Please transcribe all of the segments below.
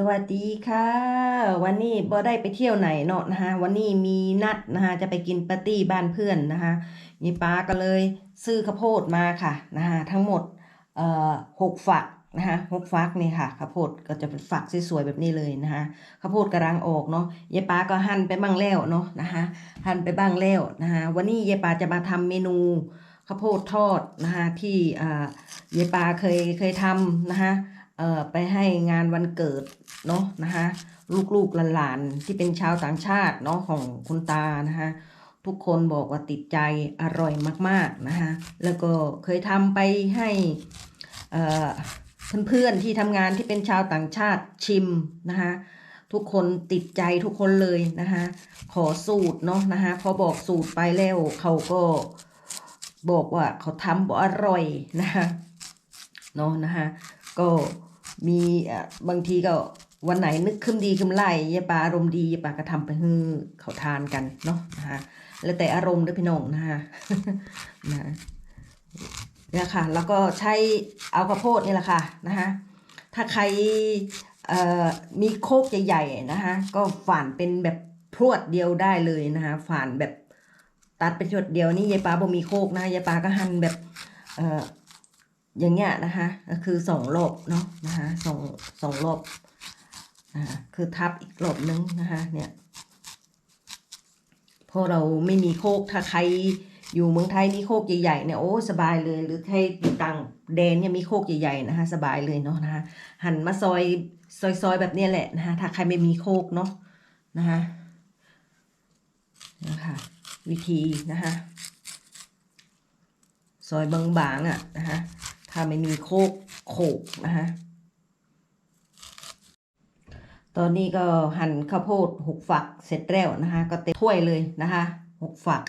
สวัสดีค่ะ วันนี้บ่ได้ไปเที่ยวไหนเนาะนะคะวันนี้มีนัดนะคะจะไปกินปาร์ตี้บ้านเพื่อนนะคะยายป้าก็เลยซื้อข้าวโพดมาค่ะนะคะทั้งหมดเอ่อหกฝักนะคะหกฝักนี่ค่ะข้าวโพดก็จะเป็นฝักสวยๆแบบนี้เลยนะคะข้าวโพดกำลังออกเนาะยายป้าก็หั่นไปบ้างแล้วเนาะนะคะหั่นไปบ้างแล้วนะคะวันนี้ยายป้าจะมาทำเมนูข้าวโพดทอดนะคะที่อ่ายายป้าเคยเคยทำนะคะ เอ่อไปให้งานวันเกิดเนาะนะคะลูกๆหลานๆที่เป็นชาวต่างชาติเนาะของคุณตานะคะทุกคนบอกว่าติดใจอร่อยมากๆนะคะแล้วก็เคยทำไปให้เออเพื่อนๆที่ทำงานที่เป็นชาวต่างชาติชิมนะคะทุกคนติดใจทุกคนเลยนะคะขอสูตรเนาะนะคะพอบอกสูตรไปแล้วเขาก็บอกว่าเขาทำบ่อร่อยนะคะเนาะนะคะก็ มีเอ่อบางทีก็วันไหนนึกขึ้นดีขึ้นไล่ยายปาอารมณ์ดียายปาก็ทำไปให้เขาทานกันเนาะนะคะแล้วแต่อารมณ์ด้วยพี่น้องนะคะนะเนี่ยค่ะแล้วก็ใช้เอาข้าวโพดนี่แหละค่ะนะคะถ้าใครเอ่อมีโคกใหญ่ๆนะคะก็ฝานเป็นแบบพรวดเดียวได้เลยนะคะฝานแบบตัดเป็นช็อตเดียวนี่ยายปาบ่มีโคกนะยายปาก็หั่นแบบเอย่างเงี้ยนะคะคือสองรอบเนาะนะคะสองสองรอบอ่าคือทับอีกรอบนึงนะคะเนี่ยพราะเราไม่มีโคกถ้าใครอยู่เมืองไทยมีโคกใหญ่ๆเนี่ยโอ้สบายเลยหรือใครอยู่ต่างแดนเนี่ยมีโคกใหญ่ๆนะคะสบายเลยเนาะนะคะหั่นมาซอยซอยซอยแบบเนี้ยแหละนะคะถ้าใครไม่มีโคกเนาะนะคะนะคะวิธีนะคะซอยบางๆอะนะคะ ถ้าไม่มีโคกโขกนะคะตอนนี้ก็หั่นข้าวโพดหกฝักเสร็จแล้วนะคะก็เต็มถ้วยเลยนะคะหกฝัก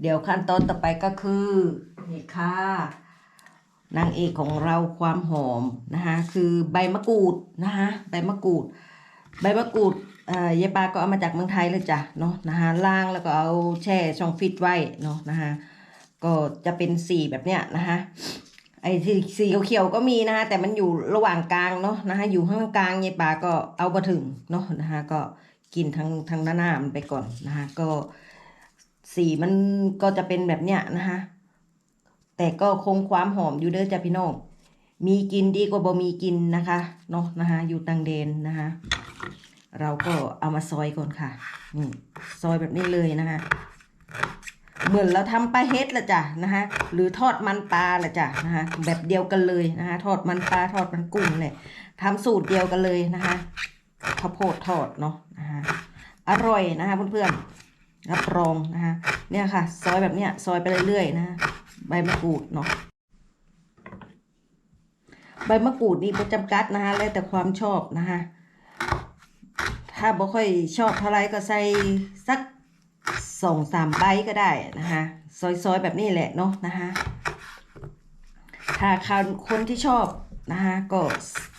เดี๋ยวขั้นตอนต่อไปก็คือนี่ค่ะนางเอกของเราความหอมนะคะคือใบมะกรูดนะคะใบมะกรูด ใบมะกรูดเอ่อยายปาก็เอามาจากเมืองไทยเลยจ้ะเนาะนะคะล้างแล้วก็เอาแช่ช่องฟิตไว้เนาะนะคะก็จะเป็นสีแบบเนี้ยนะคะ ไอ้ที่สีเขียวๆก็มีนะคะแต่มันอยู่ระหว่างกลางเนาะนะคะอยู่ข้างกลางยายปาก็เอามาถึงเนาะนะคะก็กินทางทางหน้าหน้ามันไปก่อนนะคะก็สีมันก็จะเป็นแบบเนี้ยนะคะแต่ก็คงความหอมอยู่เด้อจ้ะพี่น้องมีกินดีกว่าบ่มีกินนะคะเนาะนะคะอยู่ต่างแดนนะคะเราก็เอามาซอยก่อนค่ะนี่ซอยแบบนี้เลยนะคะ เหมือนเราทำปลาเฮ็ดละจ้ะนะคะหรือทอดมันปลาละจ้ะนะคะแบบเดียวกันเลยนะคะทอดมันปลาทอดมันกุ้งเลยทำสูตรเดียวกันเลยนะคะข้าวโพดทอดเนาะนะคะอร่อยนะคะเพื่อนๆรับรองนะคะเนี่ยค่ะ ซอยแบบเนี้ยซอยไปเรื่อยๆนะใบมะกรูดเนาะใบมะกรูดนี่ก็จำกัดนะคะแล้วแต่ความชอบนะคะถ้าบ่ค่อยชอบเท่าไรก็ใส่สัก สองสามใบก็ได้นะคะซอยๆแบบนี้แหละเนาะนะคะถ้าคนที่ชอบนะคะก็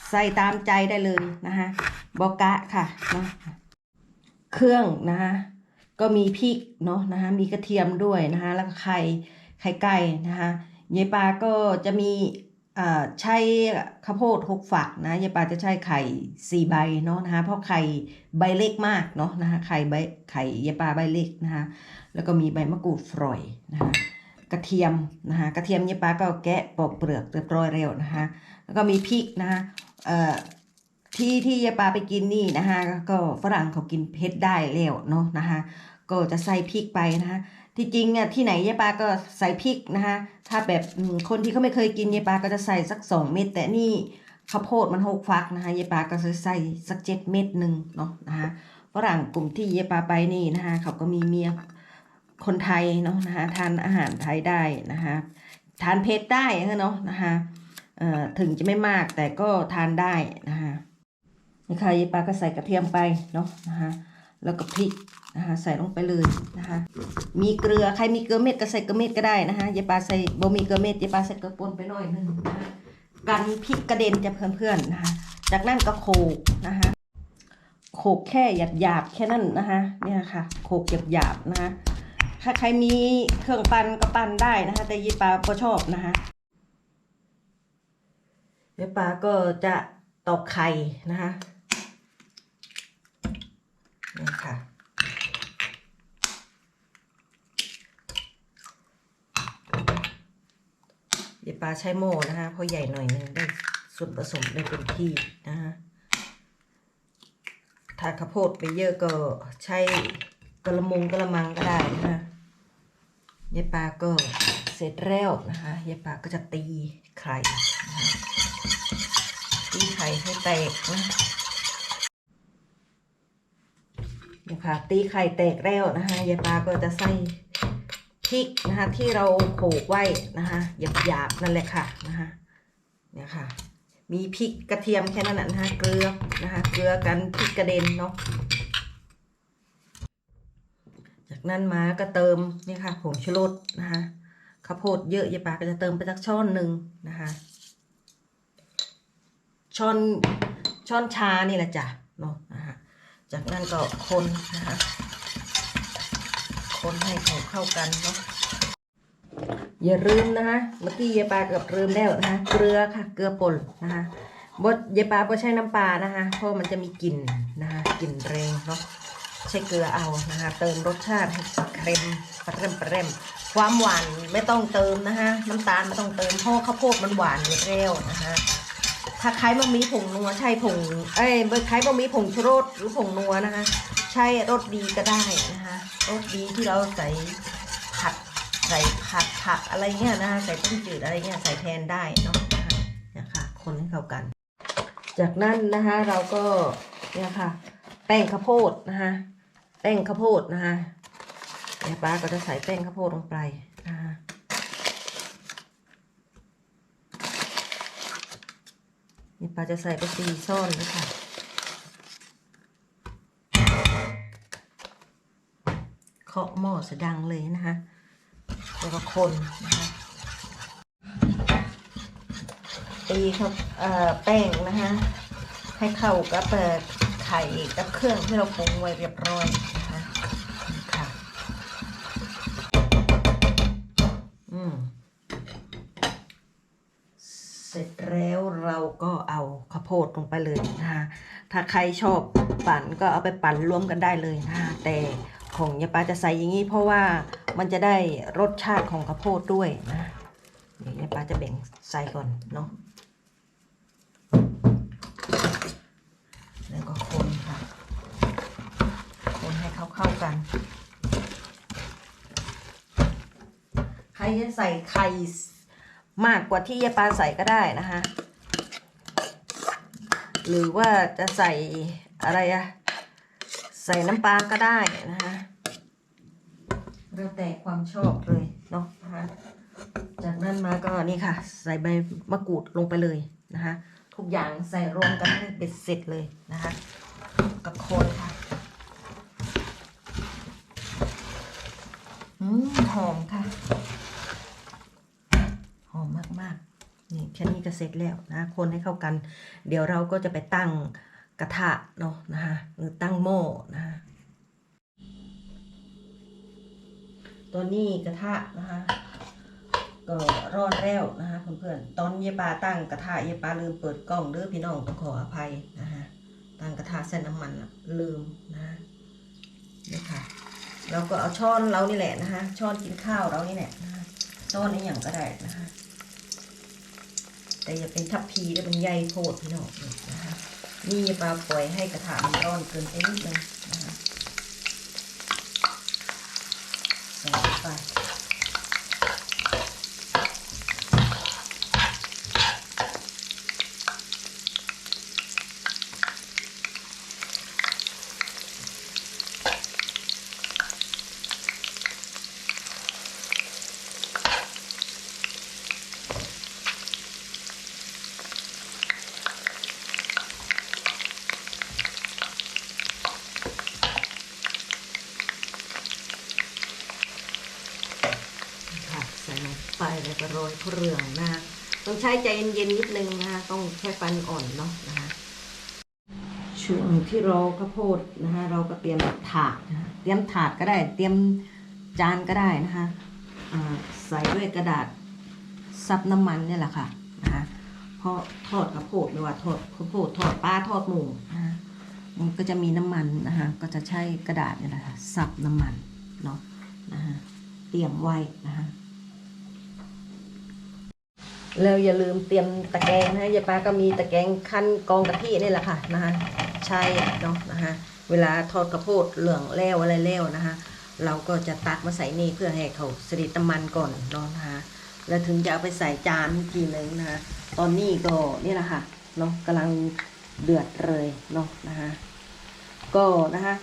ใส่ตามใจได้เลยนะคะบอกะค่ะเนาะเครื่องนะคะก็มีพริกเนาะนะคะมีกระเทียมด้วยนะคะแล้วก็ไข่ไข่ไก่นะคะยายปาก็จะมี ใช้ข้าวโพดหกฝักนะยายปาจะใช้ไข่สี่ใบเนาะนะคะเพราะไข่ใบเล็กมากเนาะนะคะไข่ใบไข่ยายปาใบเล็กนะคะแล้วก็มีใบมะกรูดฝอยนะคะกระเทียมนะคะกระเทียมยายปาก็แกะปอกเปลือกเรียบร้อยแล้วนะคะแล้วก็มีพริกนะคะเอ่อที่ที่ยายปาไปกินนี่นะคะก็ฝรั่งเขากินเผ็ดได้แล้วเนาะนะคะก็จะใส่พริกไปนะคะ ที่จริงอะที่ไหนยายปาก็ใส่พริกนะคะ ถ้าแบบคนที่เขาไม่เคยกินยายปาก็จะใส่สักสองเม็ดแต่นี่ข้าวโพดมันหกฟักนะคะยายปาก็จะใส่สักเจ็ดเม็ดหนึ่งเนาะนะคะฝรั่งกลุ่มที่ยายปาไปนี่นะคะเขาก็มีเมียคนไทยเนาะนะคะทานอาหารไทยได้นะคะทานเผ็ดได้เนาะนะคะถึงจะไม่มากแต่ก็ทานได้นะคะนี่ค่ะยายปาก็ใส่กระเทียมไปเนาะนะคะแล้วก็พริก นะคะใส่ลงไปเลยนะคะ มีเกลือใครมีเกลือเม็ดก็ใส่เกลือเม็ดก็ได้นะคะยายปลาใส่บ่มีเกลือเม็ดยายปลาใส่เกลือป่นไปหน่อยหนึงนะคะกันพริกกระเด็นจะเพื่อนๆนะคะ จากนั้นก็โขกนะคะโขกแค่หยาบๆแค่นั้นนะคะเนี่ยค่ะโขกหยาบๆนะคะถ้าใครมีเครื่องปั่นก็ปั่นได้นะคะ แต่ยายปลาก็ชอบนะคะยายปลาก็จะตอกไข่นะคะนี่ค่ะ เดี๋ยวปลาใช้โม่นะคะเพราะใหญ่หน่อยนึงได้ส่วนผสมได้เต็มที่นะคะถ้าข้าวโพดไปเยอะก็ใช้กระมงกระมังก็ได้นะคะยายปลาก็เสร็จแล้วนะคะยายปลาก็จะตีไข่ตีไข่ให้แตกนะเนี่ยค่ะตีไข่แตกแล้วนะคะยายปลาก็จะใส่ พริกนะคะ ที่เราโขกไว้นะคะหยาบๆนั่นแหละค่ะนะคะเนี่ยค่ะ มีพริกกระเทียมแค่นั้นนะนะคะเกลือนะคะเกลือกันพริกกระเด็นเนาะจากนั้นมาก็เติมเนี่ยค่ะผงชูรสนะคะข้าวโพดเยอะยายปาก็จะเติมไปสักช้อนหนึ่งนะคะช้อนช้อนชานี่แหละจ้ะเนาะนะคะจากนั้นก็คนนะคะ คนให้เขาเข้ากันเนาะอย่าลืมนะคะเมื่อกี้ยายปลาเกือบลืมแล้วนะคะเกลือค่ะเกลือป่นนะคะบดยายปลาไม่ใช้น้ำปลานะคะเพราะมันจะมีกลิ่นนะคะกลิ่นแรงเนาะใช้เกลือเอานะคะเติมรสชาติให้เค็มปเร่มปเร่มความหวานไม่ต้องเติมนะคะน้ำตาลไม่ต้องเติมเพราะข้าวโพดมันหวานอยู่แล้วนะคะถ้าใครบะมีผงนัวใช่ผงเอ้ยเบอใครบะมีผงชูรสหรือผงนัวนะคะ ใช้รสดีก็ได้นะคะ รสดีที่เราใส่ผัดใส่ผักผักอะไรเงี้ยนะคะใส่ต้มจืดอะไรเงี้ยใส่แทนได้เนาะนะคะเนี่ยค่ะคนให้เข้ากัน จากนั้นนะคะเราก็เนี่ยค่ะ แป้งข้าวโพดนะคะแป้งข้าวโพดนะคะเนี่ยป้าก็จะใส่แป้งข้าวโพดลงไปนะคะนี่ป้าจะใส่ไปสี่ซ่อนเลยค่ะาะหม้อสดังเลยนะคะแล้วก็คนนะคะตีครับเอ่อแป้งนะคะให้เข้ากับเอ่อไข่กับเครื่องที่เราปรุงไว้เรียบร้อยนะคะค่ะอืมเสร็จแล้วเราก็เอาข้าวโพดลงไปเลยนะคะถ้าใครชอบปั่นก็เอาไปปั่นรวมกันได้เลยนะคะแต่ ของยายปาจะใส่อย่างนี้ เพราะว่ามันจะได้รสชาติของข้าวโพดด้วยนะเดี๋ยวยายปาจะแบ่งใส่ก่อนเนาะแล้วก็คนค่ะ คนให้เข้าเข้าๆกัน ใครจะใส่ไข่มากกว่าที่ยายปาใส่ก็ได้นะคะ หรือว่าจะใส่อะไรอะ ใส่น้ำปลาก็ได้นะคะแล้วแต่ความชอบเลยเนาะนะคะจากนั้นมาก็นี่ค่ะ ใส่ใบมะกรูดลงไปเลยนะคะ ทุกอย่างใส่รวมกันให้เป็นเสร็จเลยนะคะกับโคนค่ะอืมหอมค่ะ หอมมากๆนี่แค่นี้ก็เสร็จแล้วนะ คนให้เข้ากัน เดี๋ยวเราก็จะไปตั้ง กระทะเนาะนะคะหรือตั้งหม้อนะคะตอนนี้กระทะนะคะก็ร้อนแล้วนะคะเพื่อนๆตอนเยปาตั้งกระทะเยปาลืมเปิดกล้องเด้อพี่น้องต้องขออภัยนะคะตั้งกระทะใส่น้ำมันลืมนะะนี่ค่ะเราก็เอาช้อนเรานี่แหละนะคะช้อนกินข้าวเรานี่แหละนะคะช้อนนี้อย่างก็ได้นะคะแต่อย่าเป็นทัพพีได้เป็นใยโพดพี่น้องนะคะ นี่ปลาปล่อยให้กระถางมันร้อนเกินไปนิดนึงนะคะใส่ไปค่ะใส่ลง ไปแล้วก็โรยเรืองนะคะต้องใช้ใจเย็นๆนิดนึงนะคะต้องใช้ฟันอ่อนเนาะนะคะช่วงที่เรอข้าวโพดนะคะเราก็เตรียมถาดนะคะเตรียมถาดก็ได้ เตรียมจานก็ได้นะคะใส่ด้วยกระดาษซับน้ำมันเนี่ยแหละค่ะนะคะเพราะทอดข้าวโพดไม่ว่าทอดข้าวโพดทอดปลาทอดหมูนะคะมันก็จะมีน้ำมันนะคะก็จะใช้กระดาษเนี่ยแหละค่ะซับน้ำมันเนาะนะคะเตรียมไว้นะคะ แล้วอย่าลืมเตรียมตะแกรงนะยายปาก็มีตะแกรงคั้นกองกะทินี่แหละค่ะนะคะใช้เนาะนะคะเวลาทอดกระโพดเหลืองแล้วอะไรแล้วนะคะเราก็จะตักมาใส่นี่เพื่อให้เขาสดิดน้ำมันก่อนเนาะนะคะแล้วถึงจะเอาไปใส่จานอีกทีนึงนะคะตอนนี้ก็นี่แหละค่ะเนาะกำลังเดือดเลยเนาะนะคะก็นะคะ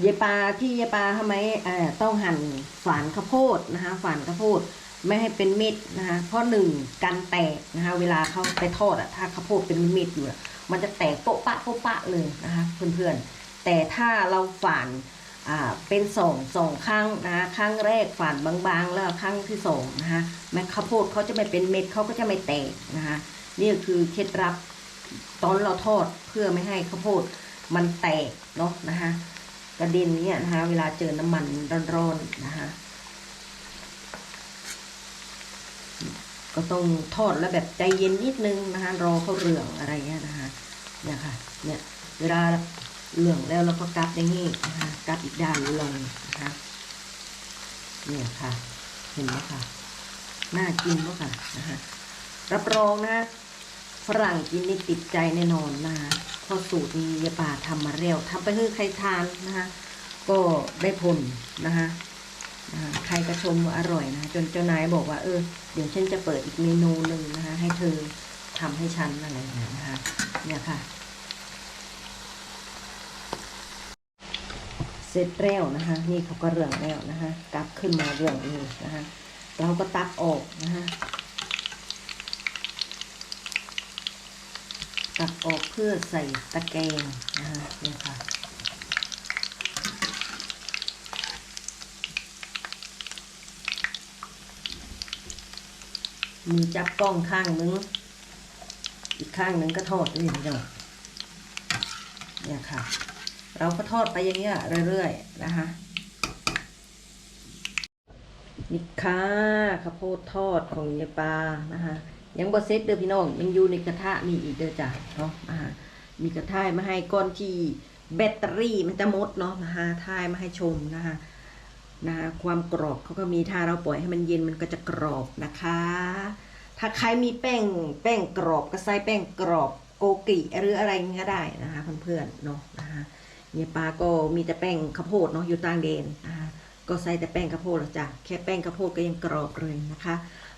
เยปาที่เยายปาทำไมเอ่อต้องหั่นฝานข้าวโพดนะคะฝานข้าวโพด ไม่ให้เป็นเม็ดนะคะเพราะหนึ่งกันแตกนะคะ เวลาเขาไปทอดอะถ้าข้าวโพดเป็นเม็ดอยู่มันจะแตกโป๊ะปะโป๊ะปะเลยนะคะ เพื่อนๆ แต่ถ้าเราฝานอ่าเป็นสองสองครั้งนะคะครั้งแรกฝานบางๆ แล้วครั้งที่สองนะคะแม้ข้าวโพดเขาจะไม่เป็นเม็ดเขาก็จะไม่แตกนะคะนี่คือเคล็ดลับตอนเราทอดเพื่อไม่ให้ข้าวโพดมันแตกเนาะนะคะกระเด็นเนี่ยนะคะเวลาเจอน้ำมันร้อนๆนะคะ ก็ต้องทอดแล้วแบบใจเย็นนิดนึงนะคะรอเขาเหลืองอะไรเงี้ยนะคะเนี่ยค่ะเนี่ยเวลาเหลืองแล้วเราก็กลับอย่างนี้นะคะกลับอีกด้านลงนะคะเนี่ยค่ะ เห็นไหมคะน่ากินมากค่ะนะคะรับรองนะฝรั่งกินนี่ติดใจแน่นอนนะคะเพราะสูตรนี้ยายป่าทำมาเร็วทำไปให้ใครทานนะคะก็ได้ผลนะคะ ใครก็ชมว่าอร่อยนะจนเจ้านายบอกว่าเออเดี๋ยวฉันจะเปิดอีกเมนูหนึ่งนะคะ ให้เธอทำให้ฉันอะไรอย่างเงี้ยนะคะ เนี่ยค่ะ เสร็จแล้วนะคะ นี่เขาก็เรื่องแล้วนะคะกลับขึ้นมาเรื่องนี้นะคะ เราก็ตักออกนะคะตักออกเพื่อใส่ตะแกรงนะคะเนี่ยค่ะ มือจับกล้องข้างนึง อีกข้างนึงก็ทอดด้วยนี่เนาะเนี่ยค่ะ เราก็ทอดไปอย่างเงี้ยเรื่อยๆนะคะนี่ค่ะข้าวโพดทอดของยายปลานะคะยังบ่เซ็ตเด้อพี่น้องยังอยู่ในกระทะนี่อีกเด้อจ้ะเนาะอ่ามีกระทะมาให้ก้อนที่แบตเตอรี่มันจะหมดเนาะนะคะทายมาให้ชมนะคะ นะคะความกรอบเขาก็มีถ้าเราปล่อยให้มันเย็นมันก็จะกรอบนะคะ ถ้าใครมีแป้งแป้งกรอบก็ใส่แป้งกรอบโกกิหรืออะไรเงี้ยก็ได้นะคะเพื่อนๆเนาะนะคะเนี่ยปลาก็มีแต่แป้งข้าวโพดเนาะอยู่ต่างเดนนะคะก็ใส่แต่แป้งข้าวโพดจ้ะแค่แป้งข้าวโพดก็ยังกรอบเลยนะคะ